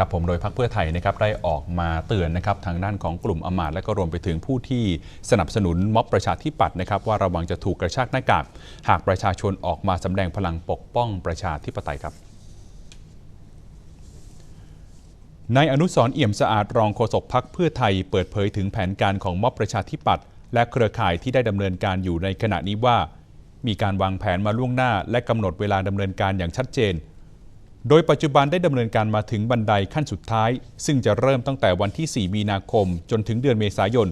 ครับผมโดยพรรคเพื่อไทยนะครับได้ออกมาเตือนนะครับทางด้านของกลุ่มอมาตและก็รวมไปถึงผู้ที่สนับสนุนม็อบประชาธิปัตย์นะครับว่าระวังจะถูกกระชากหน้ากากหากประชาชนออกมาสำแดงพลังปกป้องประชาธิปไตยครับนายอนุสรเอี่ยมสะอาดรองโฆษกพักเพื่อไทยเปิดเผยถึงแผนการของม็อบประชาธิปัตย์และเครือข่ายที่ได้ดำเนินการอยู่ในขณะนี้ว่า มีการวางแผนมาล่วงหน้า และกำหนดเวลาดำเนินการอย่างชัดเจน โดยปัจจุบันได้ดำเนินการมาถึงบันไดขั้นสุดท้าย ซึ่งจะเริ่มตั้งแต่วันที่ 4 มีนาคม จนถึงเดือนเมษายน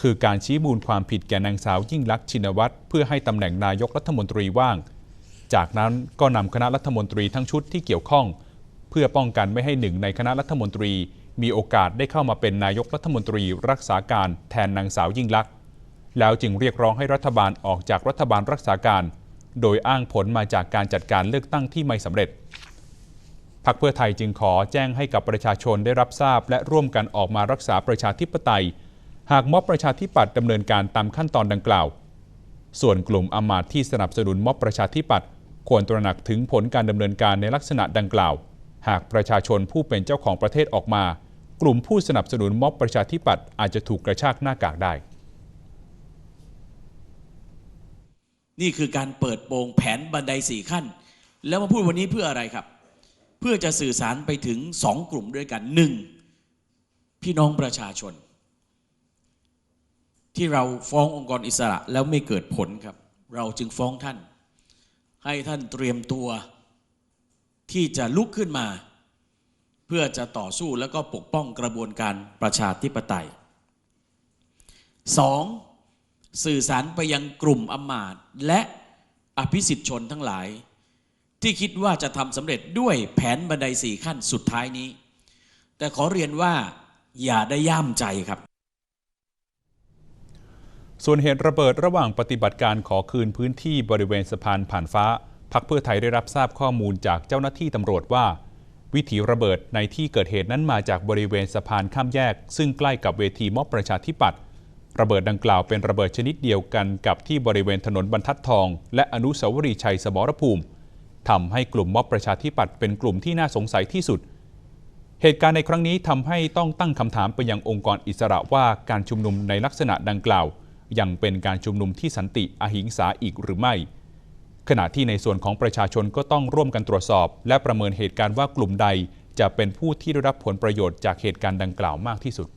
คือการชี้มูลความผิดแก่นางสาวยิ่งลักษณ์ชินวัตรเพื่อให้ตำแหน่งนายกรัฐมนตรีว่าง จากนั้นก็นำคณะรัฐมนตรีทั้งชุดที่เกี่ยวข้อง เพื่อป้องกันไม่ให้หนึ่งในคณะรัฐมนตรี มีโอกาสได้เข้ามาเป็นนายกรัฐมนตรีรักษาการแทนนางสาวยิ่งลักษณ์แล้วจึงเรียกร้องให้รัฐบาลออกจากรัฐบาลรักษาการ โดยอ้างผลมาจากการจัดการเลือกตั้งที่ไม่สำเร็จ พรรคเพื่อไทยจึงขอแจ้งให้กับประชาชนได้รับทราบ และร่วมกันออกมารักษาประชาธิปไตย หากม็อบประชาธิปัตย์ดำเนินการตามขั้นตอนดังกล่าว ส่วนกลุ่มอมาตย์ที่สนับสนุนม็อบประชาธิปัตย์ควรตระหนักถึงผลการดำเนินการในลักษณะดังกล่าว หากประชาชนผู้เป็นเจ้าของประเทศออกมา กลุ่มผู้สนับสนุนม็อบประชาธิปัตย์อาจจะถูกกระชากหน้ากากได้ นี่คือการเปิดโปงแผนบันไดสี่ขั้น แล้วมาพูดวันนี้เพื่ออะไรครับ พื่อจะสื่อสารไปถึงสองกลุ่มด้วยกันหนึ่งพี่น้องประชาชน ที่เราฟ้ององค์กรอิสระแล้วไม่เกิดผลครับ เราจึงฟ้องท่าน ให้ท่านเตรียมตัวที่จะลุกขึ้นมา เพื่อจะต่อสู้แล้วก็ปกป้องกระบวนการประชาธิปไตยสองสื่อสารไปยังกลุ่มอมาตและอภิสิทธิชนทั้งหลาย ที่คิดว่าจะทำสำเร็จด้วยแผนบันไดสี่ขั้นสุดท้ายนี้ แต่ขอเรียนว่าอย่าได้ย่ามใจครับ ส่วนเหตุระเบิดระหว่างปฏิบัติการขอคืนพื้นที่บริเวณสะพานผ่านฟ้า พักเพื่อไทยได้รับทราบข้อมูลจากเจ้าหน้าที่ตำรวจว่า วิถีระเบิดในที่เกิดเหตุนั้นมาจากบริเวณสะพานข้ามแยก ซึ่งใกล้กับเวทีม็อบประชาธิปัตย์ระเบิดดังกล่าวเป็นระเบิดชนิดเดียวกันกับที่บริเวณถนนบรรทัดทอง และอนุสาวรีย์ชัยสมรภูมิ ทำให้กลุ่มม็อบประชาธิปัตย์เป็นกลุ่มที่น่าสงสัยที่สุด เหตุการณ์ในครั้งนี้ทำให้ต้องตั้งคำถามไปยังองค์กรอิสระว่าการชุมนุมในลักษณะดังกล่าว ยังเป็นการชุมนุมที่สันติอหิงสาอีกหรือไม่ ขณะที่ในส่วนของประชาชนก็ต้องร่วมกันตรวจสอบ และประเมินเหตุการณ์ว่ากลุ่มใดจะเป็นผู้ที่ได้รับผลประโยชน์จากเหตุการณ์ดังกล่าวมากที่สุด